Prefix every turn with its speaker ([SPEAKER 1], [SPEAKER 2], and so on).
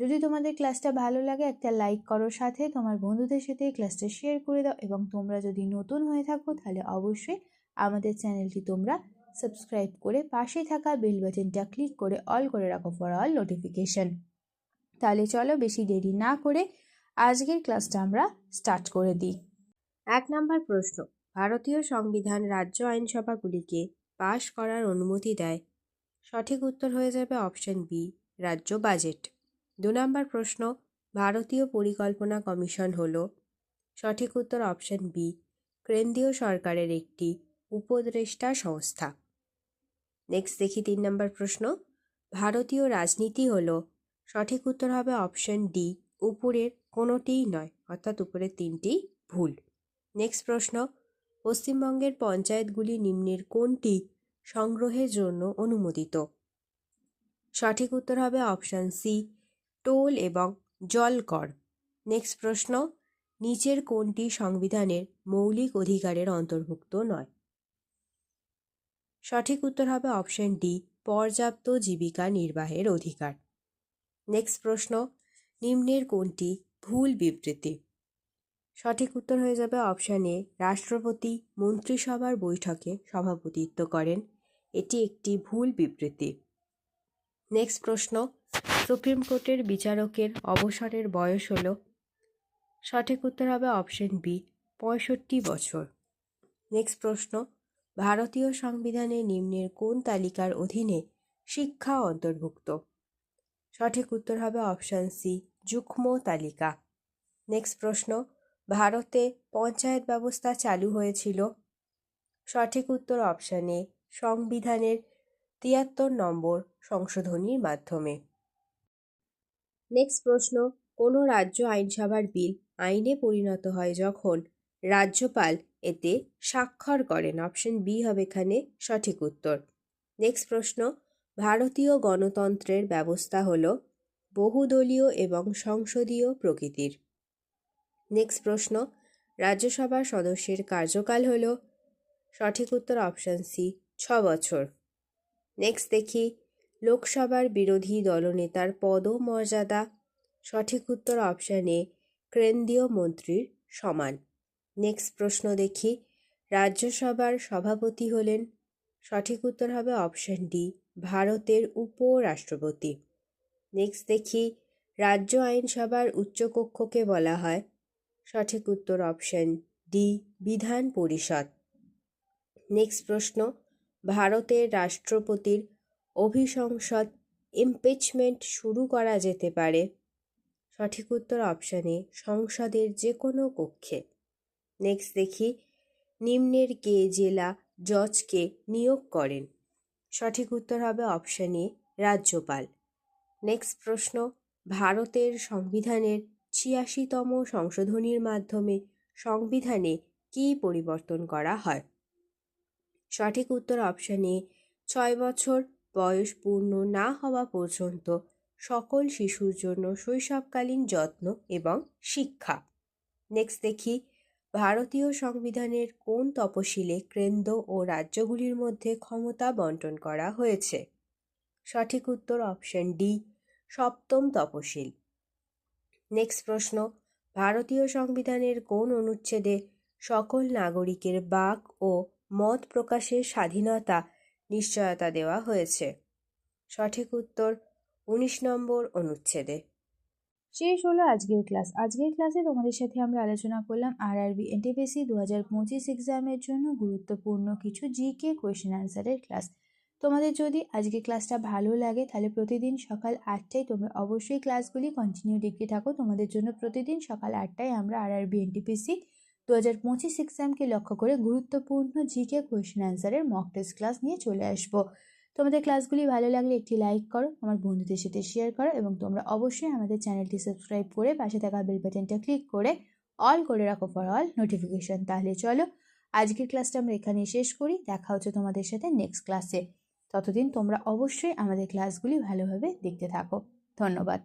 [SPEAKER 1] যদি তোমাদের ক্লাসটা ভালো লাগে, একটা লাইক করো সাথে। তোমার বন্ধুদের সাথে ক্লাসটা শেয়ার করে দাও এবং তোমরা যদি নতুন হয়ে থাকো, তাহলে অবশ্যই আমাদের চ্যানেলটি তোমরা সাবস্ক্রাইব করে পাশে থাকা বেল বাটনটা ক্লিক করে অল করে রাখো ফর অল নোটিফিকেশন তাহলে চলো বেশি দেরি না করে আজকের ক্লাসটা আমরা স্টার্ট করে দিই।
[SPEAKER 2] এক নম্বর প্রশ্ন, ভারতীয় সংবিধান রাজ্য আইনসভাগুলিকে পাশ করার অনুমতি দেয়। সঠিক উত্তর হয়ে যাবে অপশন বি রাজ্য বাজেট দু নম্বর প্রশ্ন, ভারতীয় পরিকল্পনা কমিশন হল। সঠিক উত্তর অপশন বি, কেন্দ্রীয় সরকারের একটি উপদেষ্টা সংস্থা। নেক্সট দেখি তিন নম্বর প্রশ্ন, ভারতীয় রাজনীতি হল, সঠিক উত্তর হবে অপশন ডি, উপরের কোনোটিই নয়, অর্থাৎ উপরের তিনটি ভুল। নেক্সট প্রশ্ন, পশ্চিমবঙ্গের পঞ্চায়েতগুলি নিম্নের কোনটি সংগ্রহের জন্য অনুমোদিত? সঠিক উত্তর হবে অপশান সি টোল এবং জল কর। নেক্সট প্রশ্ন, নিচের কোনটি সংবিধানের মৌলিক অধিকারের অন্তর্ভুক্ত নয়? সঠিক উত্তর হবে অপশন ডি পর্যাপ্ত জীবিকা নির্বাহের অধিকার। নেক্সট প্রশ্ন, নিম্নের কোনটি ভুল বিবৃতি? সঠিক উত্তর হয়ে যাবে অপশান এ রাষ্ট্রপতি মন্ত্রিসভার বৈঠকে সভাপতিত্ব করেন। এটি একটি ভুল বিবৃতি। নেক্সট প্রশ্ন সুপ্রিম কোর্টের বিচারকের অবসরের বয়স হল, সঠিক উত্তর হবে অপশন বি, পঁয়ষট্টি বছর। নেক্সট প্রশ্ন, ভারতীয় সংবিধানে নিম্নের কোন তালিকার অধীনে শিক্ষা অন্তর্ভুক্ত? সঠিক উত্তর হবে অপশান সি, যুগ্ম তালিকা। নেক্সট প্রশ্ন, ভারতে পঞ্চায়েত ব্যবস্থা চালু হয়েছিল? সঠিক উত্তর অপশানে সংবিধানের তিয়াত্তর নম্বর সংশোধনীর মাধ্যমে। নেক্সট প্রশ্ন, কোনো রাজ্য আইনসভার বিল আইনে পরিণত হয় যখন রাজ্যপাল এতে স্বাক্ষর করেন? অপশন বি হবে এখানে সঠিক উত্তর। নেক্সট প্রশ্ন, ভারতীয় গণতন্ত্রের ব্যবস্থা হল বহুদলীয় এবং সংসদীয় প্রকৃতির। নেক্সট প্রশ্ন, রাজ্যসভার সদস্যের কার্যকাল হল সঠিক উত্তর অপশান সি ছ বছর। নেক্সট দেখি লোকসভার বিরোধী দলনেতার পদ মর্যাদা সঠিক উত্তর অপশান কেন্দ্রীয় মন্ত্রীর সমান। নেক্সট প্রশ্ন দেখি, রাজ্যসভার সভাপতি হলেন। সঠিক উত্তর হবে অপশান ডি ভারতের উপরাষ্ট্রপতি। নেক্সট দেখি, রাজ্য আইনসভার উচ্চকক্ষকে বলা হয়। সঠিক উত্তর অপশন ডি বিধান পরিষদ। নেক্সট প্রশ্ন, ভারতের রাষ্ট্রপতির অভিসংসদ ইমপিচমেন্ট শুরু করা যেতে পারে। সঠিক উত্তর অপশানে সংসদের যে কোনো কক্ষে। নেক্সট দেখি, নিম্নের কে জেলা জজকে নিয়োগ করেন? সঠিক উত্তর হবে অপশানে রাজ্যপাল। নেক্সট প্রশ্ন, ভারতের সংবিধানের ছিয়াশিতম সংশোধনীর মাধ্যমে সংবিধানে কী পরিবর্তন করা হয়? সঠিক উত্তর অপশানে ছয় বছর বয়স পূর্ণ না হওয়া পর্যন্ত সকল শিশুর জন্য শৈশবকালীন যত্ন এবং শিক্ষা। নেক্সট দেখি, ভারতীয় সংবিধানের কোন তপশিলে কেন্দ্র ও রাজ্যগুলির মধ্যে ক্ষমতা বন্টন করা হয়েছে? সঠিক উত্তর অপশন ডি, সপ্তম তপশিল। নেক্সট প্রশ্ন, ভারতীয় সংবিধানের কোন অনুচ্ছেদে সকল নাগরিকের বাক ও মত প্রকাশের স্বাধীনতা নিশ্চয়তা দেওয়া হয়েছে। সঠিক উত্তর উনিশ নম্বর অনুচ্ছেদে।
[SPEAKER 1] শেষ হলো আজকের ক্লাস। আজকের ক্লাসে তোমাদের সাথে আমরা আলোচনা করলাম আর আরবি এনটিপিসি দু হাজার পঁচিশ এক্সামের জন্য গুরুত্বপূর্ণ কিছু জিকে কোয়েশ্চেন অ্যান্সারের ক্লাস তোমাদের যদি আজকে ক্লাসটা ভালো লাগে, তাহলে প্রতিদিন সকাল আটটায় তোমরা অবশ্যই ক্লাসগুলি কন্টিনিউ দেখতে থাকো। তোমাদের জন্য প্রতিদিন সকাল আটটায় আমরা আর আরবি এনটিপিসি দু হাজার পঁচিশ এক্সামকে লক্ষ্য করে গুরুত্বপূর্ণ জিকে কোয়েশ্চেন অ্যান্সারের মক টেস্ট ক্লাস নিয়ে চলে আসব। তোমাদের ক্লাসগুলি ভালো লাগলে একটি লাইক করো, আমার বন্ধুদের সাথে শেয়ার করো এবং তোমরা অবশ্যই আমাদের চ্যানেলটি সাবস্ক্রাইব করে পাশে থাকা বেল বাটনটা ক্লিক করে অল করে রাখো ফর অল নোটিফিকেশন। তাহলে চলো আজকের ক্লাসটা আমরা এখানেই শেষ করি, দেখা হচ্ছে তোমাদের সাথে নেক্সট ক্লাসে। ততদিন তোমরা অবশ্যই আমাদের ক্লাসগুলি ভালোভাবে দেখতে থাকো। ধন্যবাদ।